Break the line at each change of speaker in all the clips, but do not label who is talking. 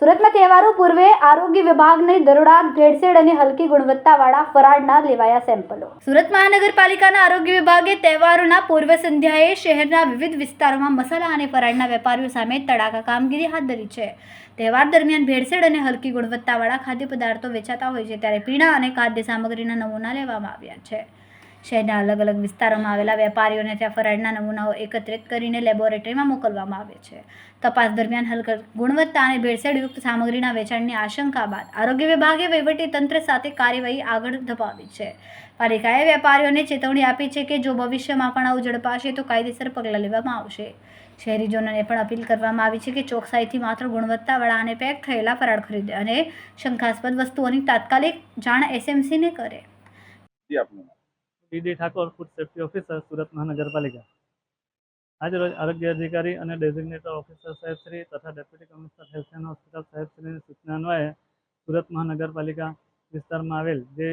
સુરતમાં તહેવારો પૂર્વે આરોગ્ય વિભાગને દરોડા ભેળસેળ અને હલકી ગુણવત્તાવાળા ફરાળના લેવાયા સેમ્પલો. સુરત મહાનગરપાલિકાના આરોગ્ય વિભાગે તહેવારોના પૂર્વ સંધ્યાએ શહેરના વિવિધ વિસ્તારોમાં મસાલા અને ફરાળના વેપારીઓ સામે તડાકા કામગીરી હાથ ધરી છે. તહેવાર દરમિયાન ભેળસેળ અને હલકી ગુણવત્તાવાળા ખાદ્ય પદાર્થો વેચાતા હોય છે, ત્યારે પીણા અને ખાદ્ય સામગ્રીના નમૂના લેવામાં આવ્યા છે. શહેરના અલગ અલગ વિસ્તારોમાં આવેલા વેપારીઓને ત્યાં ફરાળના નમૂનાઓ એકત્રિત કરીને લેબોરેટરીમાં મોકલવામાં આવે છે. તપાસ દરમિયાન હલક ગુણવત્તા અને ભેળસેળયુક્ત સામગ્રીના વેચાણની આશંકા બાદ આરોગ્ય વિભાગે તંત્ર સાથે કાર્યવાહી આગળ ધપાવી છે. પાલિકાએ વેપારીઓને ચેતવણી આપી છે કે જો ભવિષ્યમાં પણ આવું ઝડપાશે તો કાયદેસર પગલાં લેવામાં આવશે. શહેરીજનોને પણ અપીલ કરવામાં આવી છે કે ચોકસાઈથી માત્ર ગુણવત્તાવાળા અને પેક થયેલા ફરાળ ખરીદે અને શંકાસ્પદ વસ્તુઓની તાત્કાલિક જાણ એસએમસીને કરે.
DD Thakor food safety officer Surat મહાનગરપાલિકા. આજરોજ આરોગ્ય અધિકારી અને ડેઝિગ્નેટર ઓફિસર સાહેબ શ્રી તથા deputy commissioner health and hospital સાહેબ શ્રીની સૂચના અન્વયે સુરત મહાનગરપાલિકા વિસ્તારમાં આવેલ જે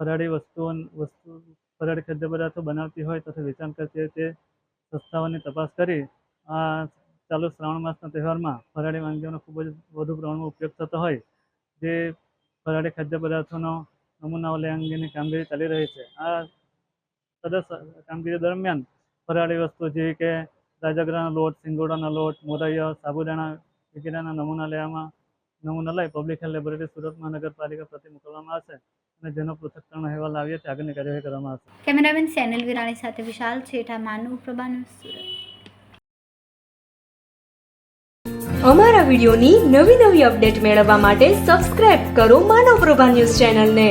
ફરાળી વસ્તુઓ, વસ્તુ, ફરાળી ખાદ્ય પદાર્થો બનાવતી હોય તથા વેચાણ કરતી હોય તે સંસ્થાઓની તપાસ કરી આ ચાલુ શ્રાવણ માસના તહેવારમાં ફરાળી વાનગીઓનો ખૂબ જ વધુ પ્રમાણમાં ઉપયોગ થતો હોય જે ફરાળી ખાદ્ય પદાર્થોનો નમૂનાઓ લે અંગેની કામગીરી ચાલી રહી છે. આ તદસ કામગીરી દરમિયાન ફરાળી વસ્તુ જેવી કે રાજગરાનો લોટ સિંગોડાના લોટ મોરૈયો સાબુદાણા વગેરેના નમૂના લેવામાં નમૂના લઈ પબ્લિક હેલ્થ લેબોરેટરી સુરત મહાનગરપાલિકા પ્રતિ મોકલવામાં આવશે અને જેનો પૃથ્થકરણ અહેવાલ આવ્યો છે આગળની કાર્યવાહી કરવામાં આવશે.
કેમેરામેન સેનલ વિરાણી સાથે વિશાલ છેઠા માનવ પ્રભા ન્યૂઝ સુરત.
અમારા વિડીયોની નવી નવી અપડેટ મેળવવા માટે સબસ્ક્રાઇબ કરો માનવ પ્રભા ન્યૂઝ ચેનલને.